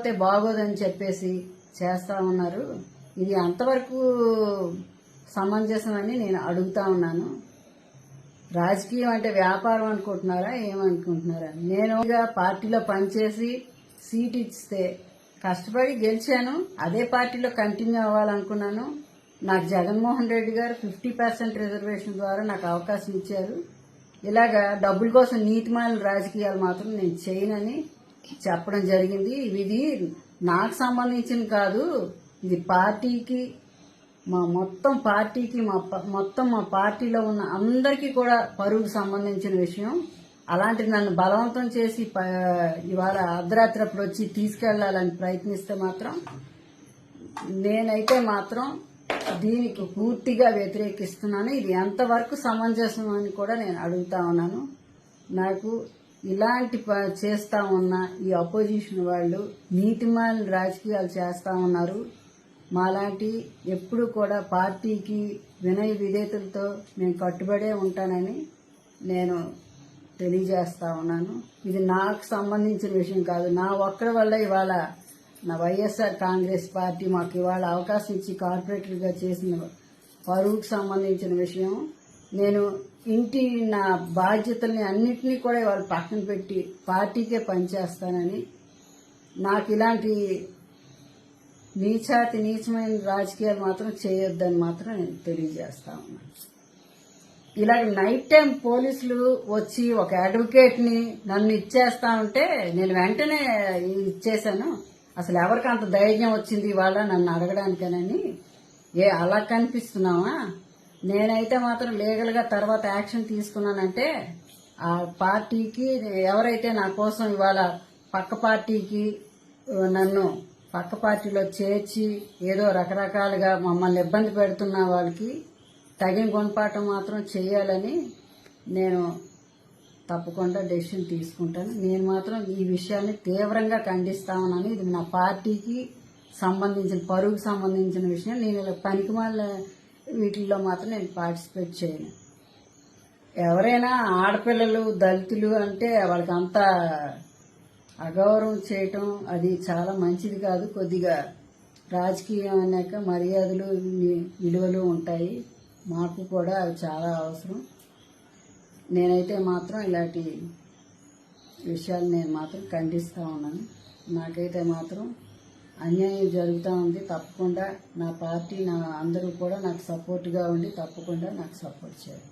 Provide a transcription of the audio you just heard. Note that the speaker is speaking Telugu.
పోతే బాగోదని చెప్పేసి చేస్తా ఉన్నారు. ఇది అంతవరకు సమంజసమని నేను అడుగుతా ఉన్నాను. రాజకీయం అంటే వ్యాపారం అనుకుంటున్నారా? ఏమనుకుంటున్నారా? నేను పార్టీలో పనిచేసి సీట్ ఇస్తే కష్టపడి గెలిచాను. అదే పార్టీలో కంటిన్యూ అవ్వాలనుకున్నాను. నాకు జగన్మోహన్ రెడ్డి గారు ఫిఫ్టీ పర్సెంట్ రిజర్వేషన్ ద్వారా నాకు అవకాశం ఇచ్చారు. ఇలాగా డబ్బుల కోసం నీతిమాలిన రాజకీయాలు మాత్రం నేను చేయనని చెప్పడం జరిగింది. ఇది నాకు సంబంధించిన కాదు. ఇది పార్టీకి మా మొత్తం పార్టీకి మా మొత్తం మా పార్టీలో ఉన్న అందరికీ కూడా పరువుకు సంబంధించిన విషయం. అలాంటివి నన్ను బలవంతం చేసి ప- ఇవాళ అర్ధరాత్రి అప్పుడు వచ్చి తీసుకెళ్ళాలని ప్రయత్నిస్తే మాత్రం నేనైతే మాత్రం దీనికి పూర్తిగా వ్యతిరేకిస్తున్నాను. ఇది ఎంతవరకు సమంజసం అని కూడా నేను అడుగుతా ఉన్నాను. నాకు ఇలాంటి ప- చేస్తా ఉన్న ఈ అపోజిషన్ వాళ్ళు నీతిమాలిన రాజకీయాలు చేస్తా ఉన్నారు. మాలాంటి ఎప్పుడు కూడా పార్టీకి వినయ విధేతలతో నేను కట్టుబడే ఉంటానని నేను తెలియజేస్తా ఉన్నాను. ఇది నాకు సంబంధించిన విషయం కాదు. నా ఒక్కడి వల్ల ఇవాళ నా వైఎస్ఆర్ కాంగ్రెస్ పార్టీ మాకు ఇవాళ అవకాశం ఇచ్చి కార్పొరేటర్గా చేసిన పరువుకు సంబంధించిన విషయం. నేను ఇంటి నా బాధ్యతల్ని అన్నింటినీ కూడా ఇవాళ పక్కన పెట్టి పార్టీకే పనిచేస్తానని నాకు ఇలాంటి నీచాతి నీచమైన రాజకీయాలు మాత్రం చేయొద్దని మాత్రం నేను తెలియజేస్తా ఉన్నాను. ఇలాగ నైట్ టైం పోలీసులు వచ్చి ఒక అడ్వకేట్ని నన్ను ఇచ్చేస్తా ఉంటే నేను వెంటనే ఇచ్చేశాను. అసలు ఎవరికి అంత ధైర్యం వచ్చింది ఇవాళ నన్ను అడగడానికేనని? ఏ అలా కనిపిస్తున్నావా? నేనైతే మాత్రం లీగల్గా తర్వాత యాక్షన్ తీసుకున్నానంటే ఆ పార్టీకి ఎవరైతే నా కోసం ఇవాళ పక్క పార్టీకి నన్ను పక్క పార్టీలో చేర్చి ఏదో రకరకాలుగా మమ్మల్ని ఇబ్బంది పెడుతున్న వాళ్ళకి తగిన గుణపాఠం మాత్రం చేయాలని నేను తప్పకుండా డెసిషన్ తీసుకుంటాను. నేను మాత్రం ఈ విషయాన్ని తీవ్రంగా ఖండిస్తా ఉన్నాను ఇది నా పార్టీకి సంబంధించిన పరువుకు సంబంధించిన విషయం. నేను ఇలా పనికిమాల వీటిల్లో మాత్రం నేను పార్టిసిపేట్ చేయను. ఎవరైనా ఆడపిల్లలు దళితులు అంటే వాళ్ళకి అంత అగౌరవం చేయటం అది చాలా మంచిది కాదు. కొద్దిగా రాజకీయం అన్నాక మర్యాదలు విలువలు ఉంటాయి. మాకు కూడా అవి చాలా అవసరం. నేనైతే మాత్రం ఇలాంటి విషయాలు నేను మాత్రం ఖండిస్తూ ఉన్నాను. నాకైతే మాత్రం అన్యాయం జరుగుతూ ఉంది తప్పకుండా నా పార్టీ నా అందరూ కూడా నాకు సపోర్ట్గా ఉండి తప్పకుండా నాకు సపోర్ట్ చేయాలి.